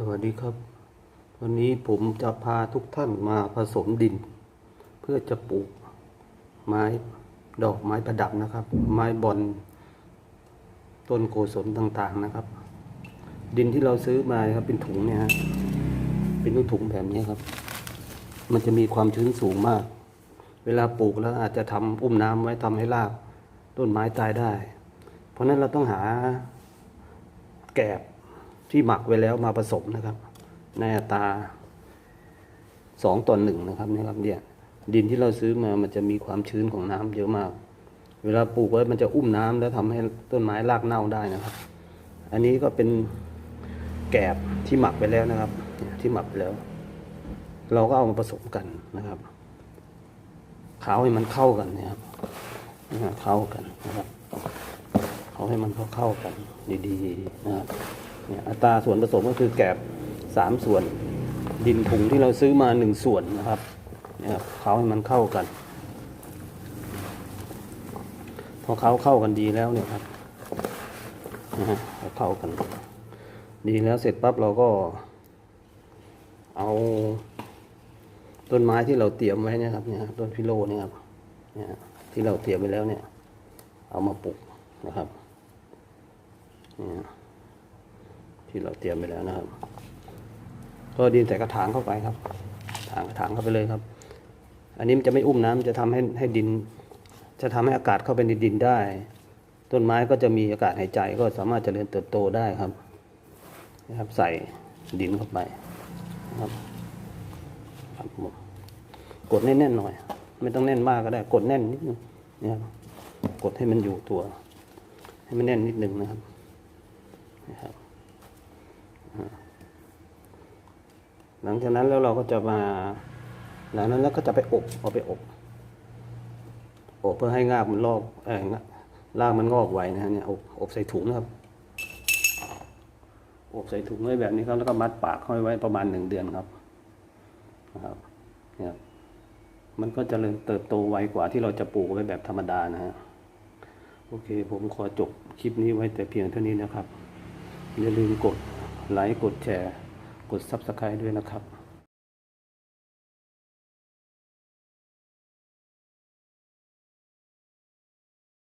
สวัสดีครับ วันนี้ผมจะพาทุกท่านมาผสมดิน เพื่อจะปลูกไม้ดอกไม้ประดับนะครับ ไม้บอลต้นโกศลต่างๆนะครับ ดินที่เราซื้อมาครับเป็นถุงเนี่ยฮะเป็นถุงแบบนี้ครับ มันจะมีความชื้นสูงมาก เวลาปลูกแล้วอาจจะทำอุ้มน้ำไว้ทำให้รากต้นไม้ตายได้ เพราะฉะนั้นเราต้องหาแกบ ที่หมักไว้แล้วมาผสมนะครับในอัตราสองต่อหนึ่งนะครับนี่ครับเนี่ยดินที่เราซื้อมามันจะมีความชื้นของน้ำเยอะมาก เวลาปลูกไว้มันจะอุ้มน้ำแล้วทำให้ต้นไม้รากเน่าได้นะครับ อันนี้ก็เป็นแกบที่หมักไปแล้วนะครับ ที่หมักไปแล้ว เราก็เอามาผสมกันนะครับขาวให้มันเข้ากันนะครับเข้ากันนะครับ เอาให้มันเข้าเข้ากันดีๆนะครับ เนี่ยอัตราส่วนผสมก็คือแกบสามส่วน ดินถุงที่เราซื้อมาหนึ่งส่วนนะครับเนี่ยครับเขาให้มันเข้ากัน พอเขาเข้ากันดีแล้วเนี่ยครับนะฮะเขาเข้ากัน ดีแล้วเสร็จปั๊บเราก็เอาต้นไม้ที่เราเตรียมไว้เนี่ยครับเนี่ยต้นพิโลเนี่ยครับเนี่ยที่เราเตรียมไว้แล้วเนี่ย เอามาปลูกนะครับเนี่ย ที่เราเตรียมไปแล้วนะครับ ก็ดินใส่กระถางเข้าไปครับ ถางกระถางเข้าไปเลยครับ อันนี้มันจะไม่อุ้มน้ำจะทำให้ให้ดิน จะทำให้อากาศเข้าไปในดินได้ ต้นไม้ก็จะมีอากาศหายใจก็สามารถเจริญเติบโตได้ครับนะครับ ใส่ดินเข้าไปครับครับผมกดแน่นๆหน่อย ไม่ต้องแน่นมากก็ได้ กดแน่นนิดนึงนะครับกดให้มันอยู่ตัว ให้มันแน่นนิดนึงนะครับนะครับ หลังจากนั้นแล้วเราก็จะมาหลังนั้นแล้วก็จะไปอบเอาไปอบอบเพื่อให้งากมันลอกเออรากมันงอกไวนะฮะเนี่ยอบอบใส่ถุงนะครับ อบใส่ถุงไว้แบบนี้ครับ แล้วก็มัดปากห้อยไว้ประมาณหนึ่งเดือนครับนะครับเนี่ยมันก็จเริญเติบโตไวกว่าที่เราจะปลูกไว้แบบธรรมดานะฮะโอเค ผมขอจบคลิปนี้ไว้แต่เพียงเท่านี้นะครับ อย่าลืมกด ไลค์กดแชร์ กด Subscribe ด้วยนะครับ